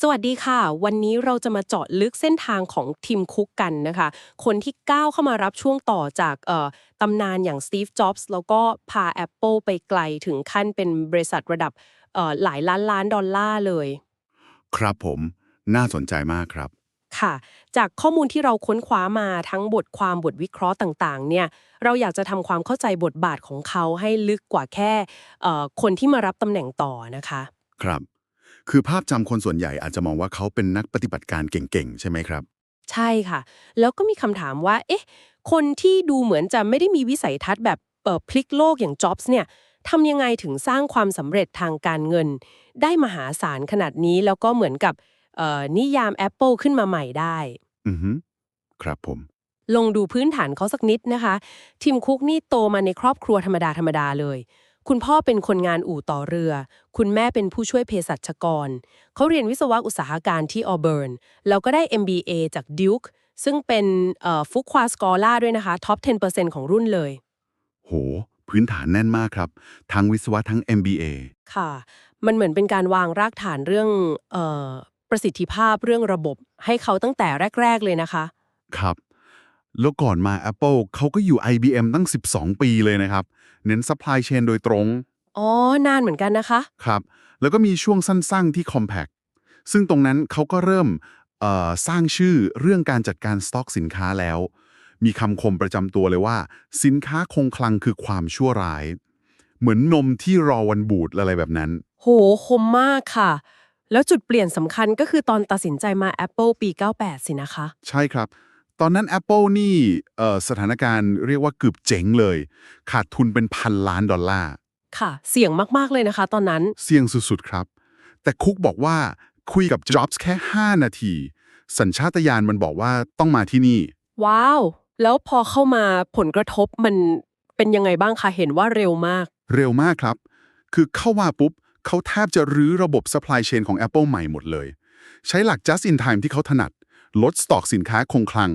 สวัสดีค่ะ วันนี้เราจะมาเจาะลึกเส้นทางของทีมคุกกันนะคะ คนที่ก้าวเข้ามารับช่วงต่อจากเอ่อตำนานอย่างสตีฟจ็อบส์แล้วก็พา Apple ไปไกลถึงขั้นเป็นบริษัทระดับเอ่อหลายล้านล้านดอลลาร์เลย ครับผมน่าสนใจมากครับ ค่ะ จากข้อมูลที่เราค้นคว้ามาทั้งบทความบทวิเคราะห์ต่างๆ เนี่ย เราอยากจะทำความเข้าใจบทบาทของเขาให้ลึกกว่าแค่เอ่อคนที่มารับตำแหน่งต่อนะคะ ครับ คือภาพจำคนส่วนใหญ่อาจจะมองว่าเขาเป็นนักปฏิบัติการเก่งๆ ใช่ไหมครับ ใช่ค่ะ แล้วก็มีคำถามว่า เอ๊ะ คนที่ดูเหมือนจะไม่ได้มีวิสัยทัศน์แบบเปิดพลิกโลกอย่างจ็อบส์เนี่ยทำยังไงถึงสร้างความสำเร็จทางการเงิน ได้มหาศาลขนาดนี้ แล้วก็เหมือนกับเอ่อนิยาม Apple ขึ้นมาใหม่ได้ อือฮึครับผมลงดูพื้นฐานเขาสักนิดนะคะ ทีมคุกนี่โตมาในครอบครัวธรรมดาธรรมดาเลย คุณพ่อเป็นคนงานอู่ต่อเรือ คุณแม่เป็นผู้ช่วยเภสัชกร เขาเรียนวิศวะอุตสาหการที่ออเบิร์น แล้วก็ได้ MBA จาก Duke ซึ่งเป็นฟุกควาสกอล่าด้วยนะคะ ท็อป 10%ของรุ่นเลย โห พื้นฐานแน่นมากครับ ทั้งวิศวะทั้ง MBA ค่ะ มันเหมือนเป็นการวางรากฐานเรื่องเออประสิทธิภาพเรื่องระบบให้เขาตั้งแต่แรก ๆ เลยนะคะ ครับ แล้วก่อนมา Apple เขาก็อยู่ IBM ตั้ง 12 ปีเลยนะครับ เน้น supply chain โดยตรง อ๋อ นานเหมือนกันนะคะ ครับ แล้วก็มีช่วงสั้นๆที่ Compact ซึ่งตรงนั้นเขาก็เริ่มเอ่อสร้างชื่อเรื่องการจัดการสต็อกสินค้าแล้ว มีคำคมประจำตัวเลยว่า สินค้าคงคลังคือความชั่วร้าย เหมือนนมที่รอวันบูดอะไรแบบนั้น โห คมมากค่ะ แล้วจุดเปลี่ยนสำคัญก็คือตอนตัดสินใจมา Apple ปี 98 สินะคะ ใช่ครับ ตอนนั้น Apple นี่เอ่อสถานการณ์เรียกว่าเกือบเจ๋งเลย ขาดทุนเป็นพันล้านดอลลาร์ ค่ะ เสี่ยงมาก ๆ เลยนะคะ ตอนนั้น เสี่ยงสุด ๆ ครับ แต่คุกบอกว่าคุยกับ Jobs แค่ 5 นาที สัญชาตญาณมันบอกว่าต้องมาที่นี่ ว้าว แล้วพอเข้ามาผลกระทบมันเป็นยังไงบ้างคะ เห็นว่าเร็วมาก เร็วมากครับ คือเข้ามาปุ๊บ เขาแทบจะรื้อระบบ supply chain ของ Apple ใหม่หมดเลย ใช้หลัก just in time ที่เขาถนัด ลดสต็อกสินค้าคงคลัง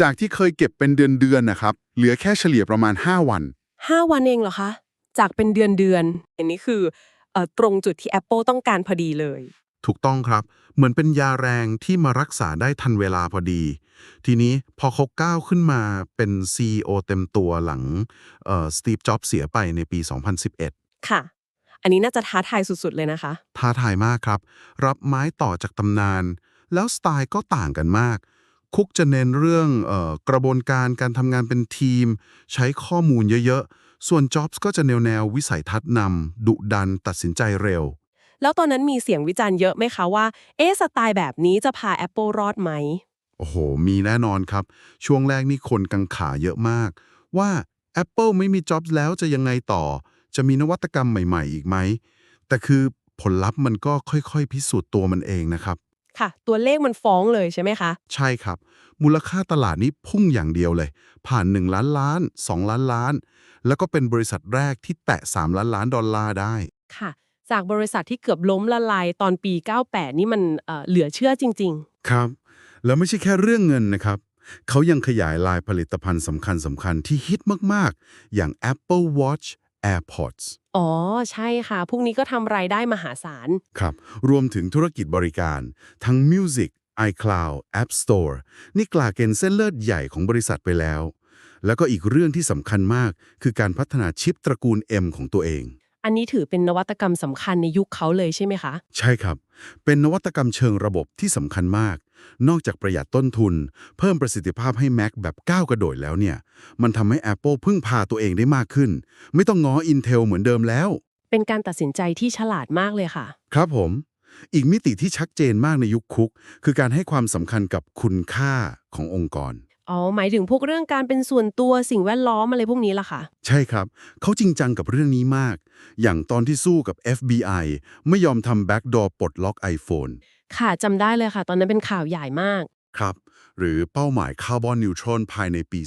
จากที่เคยเก็บเป็นเดือนๆนะครับ เหลือแค่เฉลี่ยประมาณ 5 วัน 5 วันเองเหรอคะ จากเป็นเดือนเดือนๆอันนี้คือเอ่อตรงจุดที่ Apple ต้องการพอดีเลย ถูกต้องครับ เหมือนเป็นยาแรงที่มารักษาได้ทันเวลาพอดี ทีนี้พอเขาก้าวขึ้นมาเป็น CEO เต็มตัวหลังสตีฟจ็อบเสียไปในปี 2011 ค่ะอันนี้น่าจะท้าทายสุดๆ เลยนะคะ ท้าทายมากครับ รับไม้ต่อจากตำนาน แล้วสไตล์ก็ต่างกันมาก คุกจะเน้นเรื่องเออกระบวนการการทำงานเป็นทีม ใช้ข้อมูลเยอะๆ ส่วนจ็อบส์ก็จะแนวแนวๆวิสัยทัศน์นำดุดันตัดสินใจเร็ว แล้วตอนนั้นมีเสียงวิจารณ์เยอะไหมคะว่า เอ๊ะสไตล์แบบนี้จะพา Apple รอดไหม โอ้โห มีแน่นอนครับ ช่วงแรกนี่คนกังขาเยอะมาก ว่า Apple ไม่มีจ็อบส์แล้วจะยังไงต่อ จะมีนวัตกรรมใหม่ ๆ อีกไหมแต่คือผลลัพธ์มันก็ค่อยๆ พิสูจน์ตัวมันเองนะครับ ค่ะ ตัวเลขมันฟ้องเลยใช่ไหมคะ ใช่ครับ มูลค่าตลาดนี้พุ่งอย่างเดียวเลย ผ่าน 1 ล้านล้าน 2 ล้านล้าน แล้วก็เป็นบริษัทแรกที่แตะ 3 ล้านล้านดอลลาร์ได้ ค่ะ จากบริษัทที่เกือบล้มละลายตอนปี 98 นี่มันเอ่อเหลือเชื่อจริง ครับ แล้วไม่ใช่แค่เรื่องเงินนะครับ เขายังขยายลายผลิตภัณฑ์สำคัญสำคัญที่ฮิตมาก ๆ อย่าง Apple Watch AirPods ๆอ๋อ ใช่ค่ะ พวกนี้ก็ทำรายได้มหาศาล ครับ รวมถึงธุรกิจบริการ ทั้ง Music iCloud App Store นี่กลายเป็นเส้นเลือดใหญ่ของบริษัทไปแล้ว แล้วก็อีกเรื่องที่สำคัญมาก คือการพัฒนาชิปตระกูล M ของตัวเอง อันนี้ถือเป็นนวัตกรรมสำคัญในยุคเขาเลยใช่ไหมคะ ใช่ครับ เป็นนวัตกรรมเชิงระบบที่สำคัญมาก นอกจากประหยัดต้นทุน เพิ่มประสิทธิภาพให้ Mac แบบก้าวกระโดดแล้วเนี่ย มันทำให้ Apple พึ่งพาตัวเองได้มากขึ้น ไม่ต้องง้อ Intel เหมือนเดิมแล้ว เป็นการตัดสินใจที่ฉลาดมากเลยค่ะ ครับผม อีกมิติที่ชัดเจนมากในยุคคุก คือการให้ความสำคัญกับคุณค่าขององค์กร อ๋อหมายถึงพวกเรื่องการเป็นส่วนตัวสิ่งแวดล้อมอะไรพวกนี้ล่ะค่ะ ใช่ครับ เขาจริงจังกับเรื่องนี้มาก อย่างตอนที่สู้กับ FBI ไม่ยอมทำ backdoor ปลดล็อก iPhone ค่ะจำได้เลยค่ะ ตอนนั้นเป็นข่าวใหญ่มาก ครับ หรือเป้าหมายคาร์บอนนิวทรอลภายในปี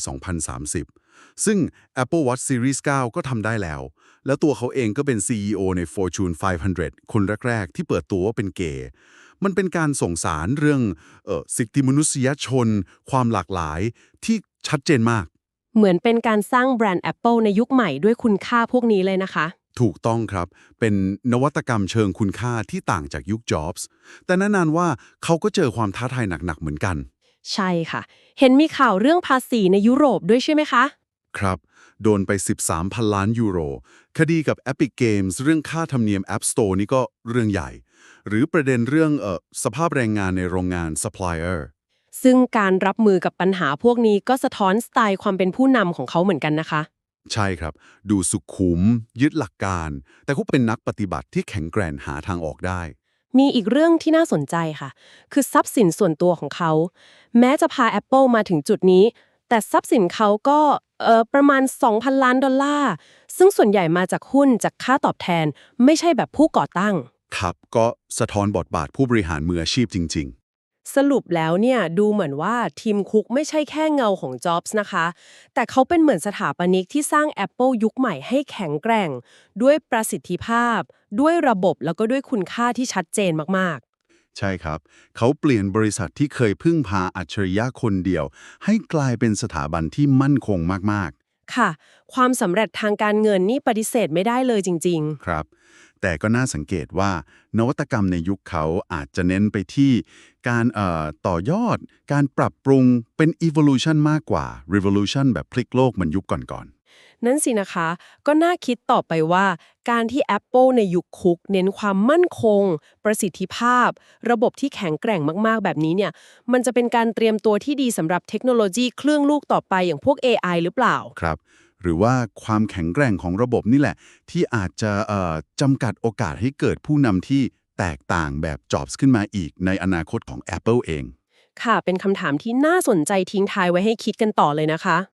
2030 ซึ่ง Apple Watch Series 9 ก็ทำได้แล้ว แล้วตัวเขาเองก็เป็น CEO ใน Fortune 500 คนแรก ๆ ที่เปิดตัวว่าเป็นเกย์ มันเป็นการส่งสารเรื่องเออสิทธิมนุษยชน ความหลากหลายที่ชัดเจนมาก เหมือนเป็นการสร้างแบรนด์ Apple ในยุคใหม่ด้วยคุณค่าพวกนี้เลยนะคะ ถูกต้องครับ เป็นนวัตกรรมเชิงคุณค่าที่ต่างจากยุค Jobs แต่แน่นอนว่าเขาก็เจอความท้าทายหนักๆเหมือนกัน ใช่ค่ะ เห็นมีข่าวเรื่องภาษีในยุโรปด้วยใช่ไหมคะ ครับ โดนไป 13 พันล้านยูโร คดีกับ Epic Games เรื่องค่าธรรมเนียม App Store นี่ก็เรื่องใหญ่ หรือประเด็นเรื่องเออสภาพแรงงานในโรงงาน supplier ซึ่งการรับมือกับปัญหาพวกนี้ก็สะท้อนสไตล์ความเป็นผู้นำของเขาเหมือนกันนะคะ ใช่ครับ ดูสุขุม ยึดหลักการ แต่เขาเป็นนักปฏิบัติที่แข็งแกร่งหาทางออกได้มีอีกเรื่องที่น่าสนใจค่ะ คือทรัพย์สินส่วนตัวของเขา แม้จะพา Apple มาถึงจุดนี้ แต่ทรัพย์สินเขาก็เออประมาณ 2,000 ล้านดอลลาร์ ซึ่งส่วนใหญ่มาจากหุ้นจากค่าตอบแทน ไม่ใช่แบบผู้ก่อตั้ง ครับก็สะท้อนบทบาทผู้บริหารมืออาชีพจริงสรุปแล้วเนี่ยดูเหมือนว่าทีมคุกไม่ใช่แค่เงาของ Jobs นะคะ แต่เขาเป็นเหมือนสถาปนิกที่สร้าง Apple ยุคใหม่ให้แข็งแกร่ง ด้วยประสิทธิภาพ ด้วยระบบแล้วก็ด้วยคุณค่าที่ชัดเจนมากๆ ใช่ครับ เขาเปลี่ยนบริษัทที่เคยพึ่งพาอัจฉริยะคนเดียว ให้กลายเป็นสถาบันที่มั่นคงมากๆ ค่ะ ความสำเร็จทางการเงินนี่ปฏิเสธไม่ได้เลยจริง ๆ ครับ แต่ก็น่าสังเกตว่า นวัตกรรมในยุคเขาอาจจะเน้นไปที่การเอ่อต่อยอด การปรับปรุงเป็น evolution มากกว่า revolution แบบพลิกโลกเหมือนยุคก่อนๆ นั่นสินะคะ ก็น่าคิดต่อไปว่า การที่ Apple ในยุคคุก เน้นความมั่นคง ประสิทธิภาพ ระบบที่แข็งแกร่งมากๆ แบบนี้เนี่ย มันจะเป็นการเตรียมตัวที่ดีสำหรับเทคโนโลยีเครื่องลูกต่อไปอย่างพวก AI หรือเปล่าๆครับหรือว่าความแข็งแกร่งของระบบนี่แหละ ที่อาจจะเอ่อจำกัดโอกาสให้เกิดผู้นำที่แตกต่างแบบ Jobs ขึ้นมาอีกในอนาคตของ Apple เอง ค่ะ เป็นคำถามที่น่าสนใจทิ้งท้ายไว้ให้คิดกันต่อเลยนะคะ